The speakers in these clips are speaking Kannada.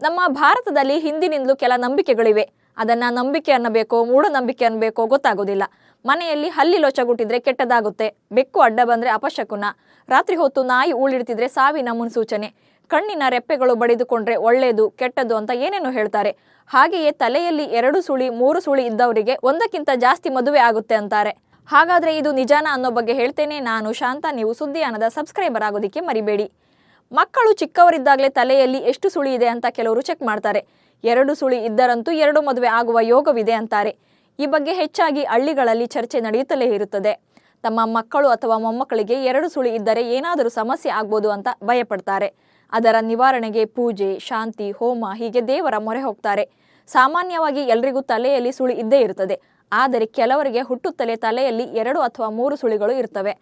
ನಮ್ಮ ಭಾರತದಲ್ಲಿ ಹಿಂದಿನಿಂದಲೂ ಕೆಲ ನಂಬಿಕೆಗಳಿವೆ. ಅದನ್ನ ನಂಬಿಕೆ ಅನ್ನಬೇಕೋ ಮೂಢನಂಬಿಕೆ ಅನ್ನಬೇಕೋ ಗೊತ್ತಾಗೋದಿಲ್ಲ. ಮನೆಯಲ್ಲಿ ಹಲ್ಲಿ ಲೋಚಗುಟ್ಟಿದ್ರೆ ಕೆಟ್ಟದಾಗುತ್ತೆ. ಬೆಕ್ಕು ಅಡ್ಡ ಬಂದ್ರೆ ಅಪಶಕುನ. ರಾತ್ರಿ ಹೊತ್ತು ನಾಯಿ ಉಳಿಡ್ತಿದ್ರೆ ಸಾವಿನ ಮುನ್ಸೂಚನೆ. ಕಣ್ಣಿನ ರೆಪ್ಪೆಗಳು ಬಡಿದುಕೊಂಡ್ರೆ ಒಳ್ಳೆಯದು ಕೆಟ್ಟದ್ದು ಅಂತ ಏನೇನು ಹೇಳ್ತಾರೆ. ಹಾಗೆಯೇ ತಲೆಯಲ್ಲಿ ಎರಡು ಸುಳಿ, ಮೂರು ಸುಳಿ ಇದ್ದವರಿಗೆ ಒಂದಕ್ಕಿಂತ ಜಾಸ್ತಿ ಮದುವೆ ಆಗುತ್ತೆ ಅಂತಾರೆ. ಹಾಗಾದ್ರೆ ಇದು ನಿಜಾನ ಅನ್ನೋ ಬಗ್ಗೆ ಹೇಳ್ತೇನೆ ನಾನು ಶಾಂತ. ನೀವು ಸುದ್ದಿಯಾನದ ಸಬ್ಸ್ಕ್ರೈಬರ್ ಆಗೋದಿಕ್ಕೆ ಮರಿಬೇಡಿ. ಮಕ್ಕಳು ಚಿಕ್ಕವರಿದ್ದಾಗಲೇ ತಲೆಯಲ್ಲಿ ಎಷ್ಟು ಸುಳಿ ಇದೆ ಅಂತ ಕೆಲವರು ಚೆಕ್ ಮಾಡ್ತಾರೆ. ಎರಡು ಸುಳಿ ಇದ್ದರಂತೂ ಎರಡು ಮದುವೆ ಆಗುವ ಯೋಗವಿದೆ ಅಂತಾರೆ. ಈ ಬಗ್ಗೆ ಹೆಚ್ಚಾಗಿ ಹಳ್ಳಿಗಳಲ್ಲಿ ಚರ್ಚೆ ನಡೆಯುತ್ತಲೇ ಇರುತ್ತದೆ. ತಮ್ಮ ಮಕ್ಕಳು ಅಥವಾ ಮೊಮ್ಮಕ್ಕಳಿಗೆ ಎರಡು ಸುಳಿ ಇದ್ದರೆ ಏನಾದರೂ ಸಮಸ್ಯೆ ಆಗ್ಬೋದು ಅಂತ ಭಯಪಡ್ತಾರೆ. ಅದರ ನಿವಾರಣೆಗೆ ಪೂಜೆ, ಶಾಂತಿ, ಹೋಮ ಹೀಗೆ ದೇವರ ಮೊರೆ ಹೋಗ್ತಾರೆ. ಸಾಮಾನ್ಯವಾಗಿ ಎಲ್ರಿಗೂ ತಲೆಯಲ್ಲಿ ಸುಳಿ ಇದ್ದೇ ಇರುತ್ತದೆ. ಆದರೆ ಕೆಲವರಿಗೆ ಹುಟ್ಟುತ್ತಲೇ ತಲೆಯಲ್ಲಿ ಎರಡು ಅಥವಾ ಮೂರು ಸುಳಿಗಳು ಇರ್ತವೆ.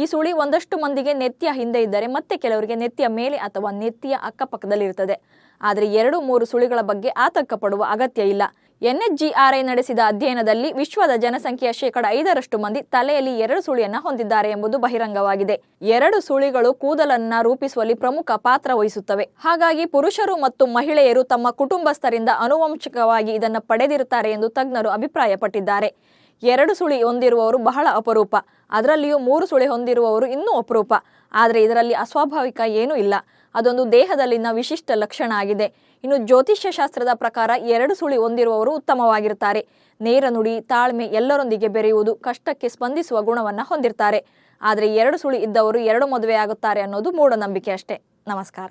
ಈ ಸುಳಿ ಒಂದಷ್ಟು ಮಂದಿಗೆ ನೆತ್ತಿಯ ಹಿಂದೆ ಇದ್ದರೆ ಮತ್ತೆ ಕೆಲವರಿಗೆ ನೆತ್ತಿಯ ಮೇಲೆ ಅಥವಾ ನೆತ್ತಿಯ ಅಕ್ಕಪಕ್ಕದಲ್ಲಿರುತ್ತದೆ. ಆದರೆ ಎರಡು ಮೂರು ಸುಳಿಗಳ ಬಗ್ಗೆ ಆತಂಕ ಪಡುವ ಅಗತ್ಯ ಇಲ್ಲ. ಎನ್ಎಚ್ಜಿಆರ್ಐ ನಡೆಸಿದ ಅಧ್ಯಯನದಲ್ಲಿ ವಿಶ್ವದ ಜನಸಂಖ್ಯೆಯ ಶೇಕಡ ಐದರಷ್ಟು ಮಂದಿ ತಲೆಯಲ್ಲಿ ಎರಡು ಸುಳಿಯನ್ನು ಹೊಂದಿದ್ದಾರೆ ಎಂಬುದು ಬಹಿರಂಗವಾಗಿದೆ. ಎರಡು ಸುಳಿಗಳು ಕೂದಲನ್ನ ರೂಪಿಸುವಲ್ಲಿ ಪ್ರಮುಖ ಪಾತ್ರ ವಹಿಸುತ್ತವೆ. ಹಾಗಾಗಿ ಪುರುಷರು ಮತ್ತು ಮಹಿಳೆಯರು ತಮ್ಮ ಕುಟುಂಬಸ್ಥರಿಂದ ಅನುವಂಶಿಕವಾಗಿ ಇದನ್ನು ಪಡೆದಿರುತ್ತಾರೆ ಎಂದು ತಜ್ಞರು ಅಭಿಪ್ರಾಯಪಟ್ಟಿದ್ದಾರೆ. ಎರಡು ಸುಳಿ ಹೊಂದಿರುವವರು ಬಹಳ ಅಪರೂಪ. ಅದರಲ್ಲಿಯೂ ಮೂರು ಸುಳಿ ಹೊಂದಿರುವವರು ಇನ್ನೂ ಅಪರೂಪ. ಆದರೆ ಇದರಲ್ಲಿ ಅಸ್ವಾಭಾವಿಕ ಏನೂ ಇಲ್ಲ. ಅದೊಂದು ದೇಹದಲ್ಲಿನ ವಿಶಿಷ್ಟ ಲಕ್ಷಣ ಆಗಿದೆ. ಇನ್ನು ಜ್ಯೋತಿಷ್ಯ ಶಾಸ್ತ್ರದ ಪ್ರಕಾರ ಎರಡು ಸುಳಿ ಹೊಂದಿರುವವರು ಉತ್ತಮವಾಗಿರುತ್ತಾರೆ. ನೇರ ನುಡಿ, ತಾಳ್ಮೆ ಎಲ್ಲರೊಂದಿಗೆ ಬೆರೆಯುವುದು ಕಷ್ಟಕ್ಕೆ ಸ್ಪಂದಿಸುವ ಗುಣವನ್ನು ಹೊಂದಿರ್ತಾರೆ. ಆದರೆ ಎರಡು ಸುಳಿ ಇದ್ದವರು ಎರಡು ಮದುವೆ ಆಗುತ್ತಾರೆ ಅನ್ನೋದು ಮೂಢನಂಬಿಕೆ ಅಷ್ಟೇ. ನಮಸ್ಕಾರ.